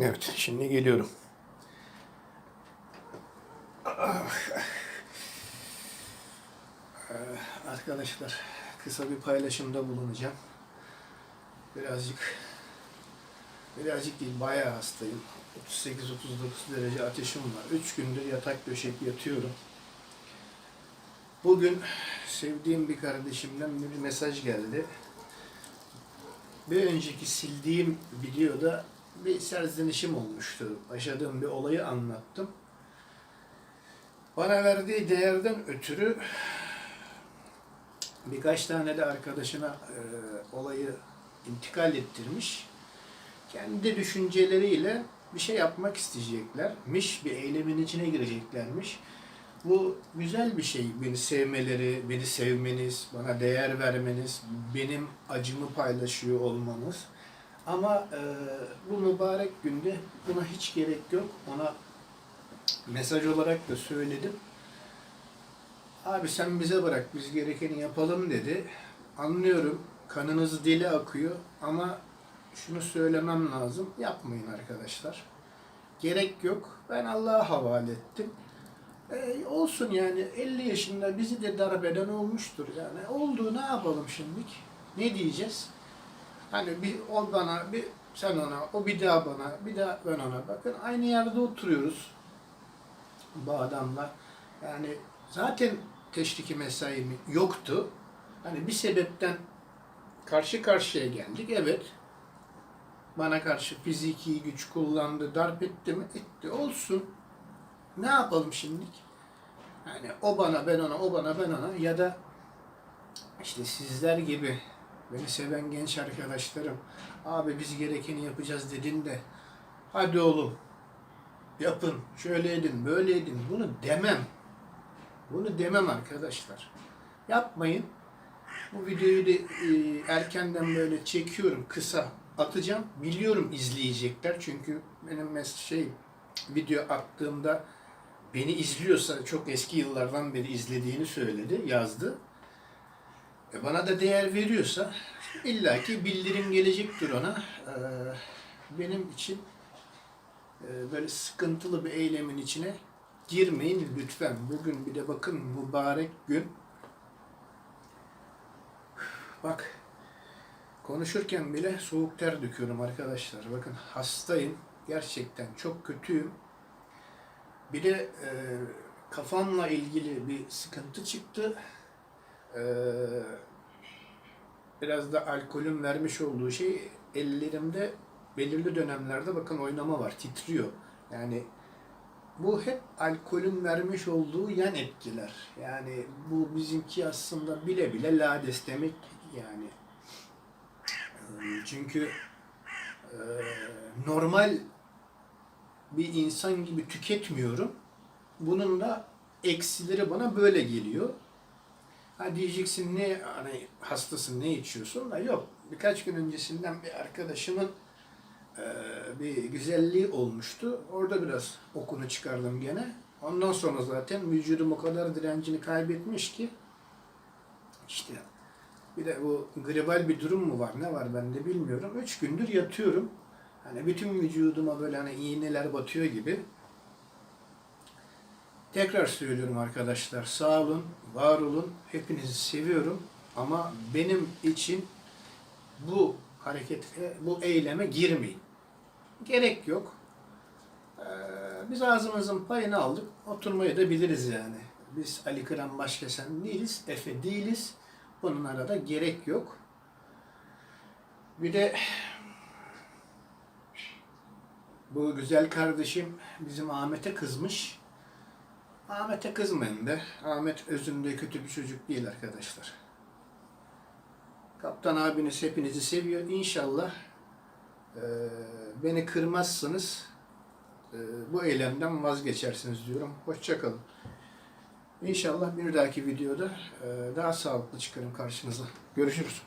Evet, şimdi geliyorum. Ee, Arkadaşlar, kısa bir paylaşımda bulunacağım. Birazcık, birazcık değil, bayağı hastayım. 38-39 derece ateşim var. 3 gündür yatak döşek yatıyorum. Bugün sevdiğim bir kardeşimden bir mesaj geldi. Bir önceki sildiğim videoda bir serzenişim olmuştu. Yaşadığım bir olayı anlattım. Bana verdiği değerden ötürü birkaç tane de arkadaşına e, olayı intikal ettirmiş. Kendi düşünceleriyle bir şey yapmak isteyeceklermiş, bir eylemin içine gireceklermiş. Bu güzel bir şey. Beni sevmeleri, beni sevmeniz, bana değer vermeniz, benim acımı paylaşıyor olmanız. Ama e, bu mübarek günde buna hiç gerek yok. Ona mesaj olarak da söyledim. Abi sen bize bırak, biz gerekeni yapalım dedi. Anlıyorum, kanınız deli akıyor ama şunu söylemem lazım. Yapmayın arkadaşlar. Gerek yok. Ben Allah'a havale ettim. E, olsun yani 50 yaşında bizi de darbeden olmuştur yani. Oldu ne yapalım şimdilik? Ne diyeceğiz? Hani bir o bana, bir sen ona, o bir daha bana, bir daha ben ona. Bakın aynı yerde oturuyoruz bu adamla. Yani zaten teşriki mesaim yoktu. Hani bir sebepten karşı karşıya geldik. Evet. Bana karşı fiziki güç kullandı, darp etti mi? Etti. Olsun. Ne yapalım şimdilik? Yani o bana, ben ona, o bana, ben ona ya da işte sizler gibi beni seven genç arkadaşlarım abi biz gerekeni yapacağız dedin de hadi oğlum yapın, şöyle edin, böyle edin. Bunu demem. Bunu demem arkadaşlar. Yapmayın. Bu videoyu da e, erkenden böyle çekiyorum, kısa atacağım. Biliyorum izleyecekler çünkü benim mes şey video attığımda beni izliyorsa çok eski yıllardan beri izlediğini söyledi, yazdı. E bana da değer veriyorsa illaki bildirim gelecektir ona. Ee, benim için e, böyle sıkıntılı bir eylemin içine girmeyin lütfen. Bugün bir de bakın mübarek gün. Bak konuşurken bile soğuk ter döküyorum arkadaşlar. Bakın hastayım. Gerçekten çok kötüyüm. Bir de e, kafamla ilgili bir sıkıntı çıktı. E, biraz da alkolün vermiş olduğu şey ellerimde belirli dönemlerde bakın oynama var, titriyor. Yani bu hep alkolün vermiş olduğu yan etkiler. Yani bu bizimki aslında bile bile lades demek yani. Ee, Çünkü e, normal bir insan gibi tüketmiyorum. Bunun da eksileri bana böyle geliyor. Ha diyeceksin ne hani hastasın ne içiyorsun da yok. Birkaç gün öncesinden bir arkadaşımın e, bir güzelliği olmuştu. Orada biraz okunu çıkardım gene. Ondan sonra zaten vücudum o kadar direncini kaybetmiş ki işte bir de bu gribal bir durum mu var ne var ben de bilmiyorum. Üç gündür yatıyorum. Hani bütün vücuduma böyle hani iğneler batıyor gibi. Tekrar söylüyorum arkadaşlar sağ olun, var olun. Hepinizi seviyorum ama benim için bu harekete, bu eyleme girmeyin. Gerek yok. Ee, biz ağzımızın payını aldık. Oturmayı da biliriz yani. Biz Ali Kıran Başkesen değiliz, Efe değiliz. Bunlara da gerek yok. Bir de bu güzel kardeşim bizim Ahmet'e kızmış. Ahmet'e kızmayın be. Ahmet özünde kötü bir çocuk değil arkadaşlar. Kaptan abiniz hepinizi seviyor. İnşallah e, beni kırmazsınız. E, bu eylemden vazgeçersiniz diyorum. Hoşçakalın. İnşallah bir dahaki videoda e, daha sağlıklı çıkarım karşınıza. Görüşürüz.